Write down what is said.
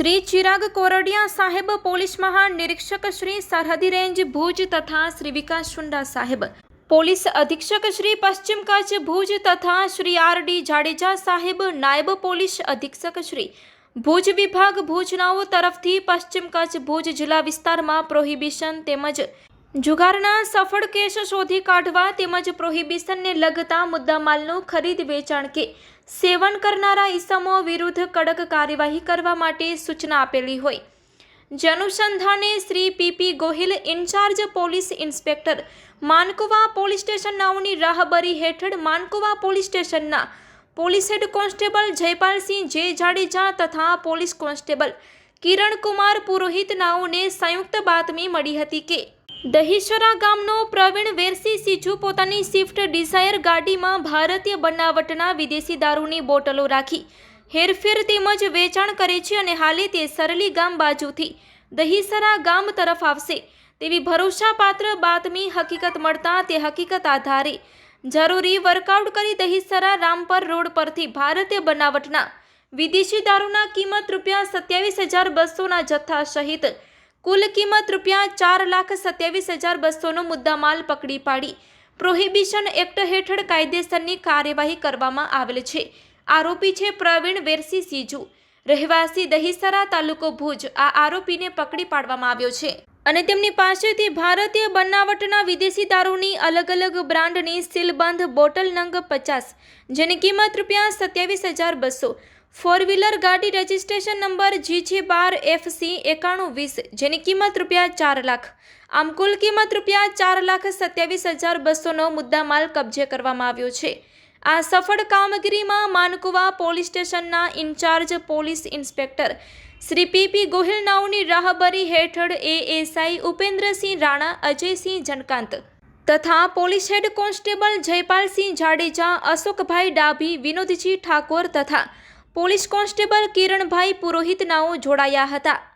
શ્રી ચિરાગ કોરડિયા સાહેબ, પોલીસ મહાનિરીક્ષક શ્રી સરહદી રેન્જ ભુજ તથા શ્રી વિકાસ શુંડા સાહેબ. પોલીસ અધિક્ષક શ્રી પશ્ચિમ કચ્છ ભુજ તથા શ્રી આર ડી જાડેજા સાહેબ, નાયબ પોલીસ અધિક્ષક શ્રી ભુજ વિભાગ ભુજનાઓ તરફથી પશ્ચિમ કચ્છ ભુજ જિલ્લા વિસ્તારમાં પ્રોહિબિશન તેમજ જુગારના સફળ કેસ શોધી કાઢવા તેમજ પ્રોહિબિશનને લગતા મુદ્દામાલનું ખરીદ વેચાણ કે સેવન કરનારા ઇસમો વિરુદ્ધ કડક કાર્યવાહી કરવા માટે સૂચના આપેલી હોય. જનુસંધાને Shri PP Gohil incharge police inspector Mankuva police station નાઓની રાહબરી હેઠળ માનકુવા પોલીસ સ્ટેશનના police head constable Jaypalsinh J Jadeja તથા પોલીસ કોન્સ્ટેબલ કિરણકુમાર પુરોહિત નાઓને સંયુક્ત બાતમી મળી હતી કે દહીસરા ગામનો પ્રવીણ વેરસી સીજુ પોતાની સ્વિફ્ટ ડિઝાયર ગાડીમાં ભારતીય બનાવટના વિદેશી દારૂની બોટલો રાખી હેરફેર તેમજ વેચાણ કરે છે અને હાલે તે સરલી ગામ બાજુથી દહીસરા ગામ તરફ આવશે. તેવી ભરોસાપાત્ર બાતમી હકીકત મળતા તે હકીકત આધારે જરૂરી વર્કઆઉટ કરી દહીસરા રામપર રોડ પરથી ભારતીય બનાવટના વિદેશી દારૂના કિંમત રૂપિયા સત્યાવીસ હજાર બસોના જથ્થા સહિત કુલ કિંમત રૂપિયા ચાર લાખ સત્યાવીસ હજાર બસોનો મુદ્દામાલ પકડી પાડી. પ્રોહિબિશન એક્ટ હેઠળ કાયદેસરની કાર્યવાહી કરવામાં આવેલ છે. આરોપી છે પ્રવીણ વેરસી સીજુ. રહેવાસી દહીસરા તાલુકો ભુજ. આ આરોપીને પકડી પાડવામાં આવ્યો છે. અને તેમની પાસેથી ભારતીય બનાવટના વિદેશી દારૂની અલગ અલગ બ્રાન્ડની સીલબંધ બોટલ નંગ પચાસ, જેની કિંમત રૂપિયા સત્યાવીસ હજાર બસો ફોર વ્હીલર ગાડી રજિસ્ટ્રેશન નંબર જી છે બાર એફસી એકાણું વીસ, જેની કિંમત રૂપિયા ચાર લાખ. આમ કુલ કિંમત રૂપિયા ચાર લાખ સત્યાવીસ હજાર બસોનો મુદ્દામાલ કબજે કરવામાં આવ્યો છે. આ સફળ કામગીરીમાં માનકુવા પોલીસ સ્ટેશનના incharge police inspector Shri PP Gohil નાઓની રાહબરી હેઠળ એએસઆઈ ઉપેન્દ્રસિંહ રાણા, અજયસિંહ જનકાંત તથા police head constable Jaypalsinh Jadeja, Ashokbhai Dabhi, Vinodji Thakor તથા પોલીસ કોન્સ્ટેબલ કિરણભાઈ પુરોહિતનાઓ જોડાયા હતા.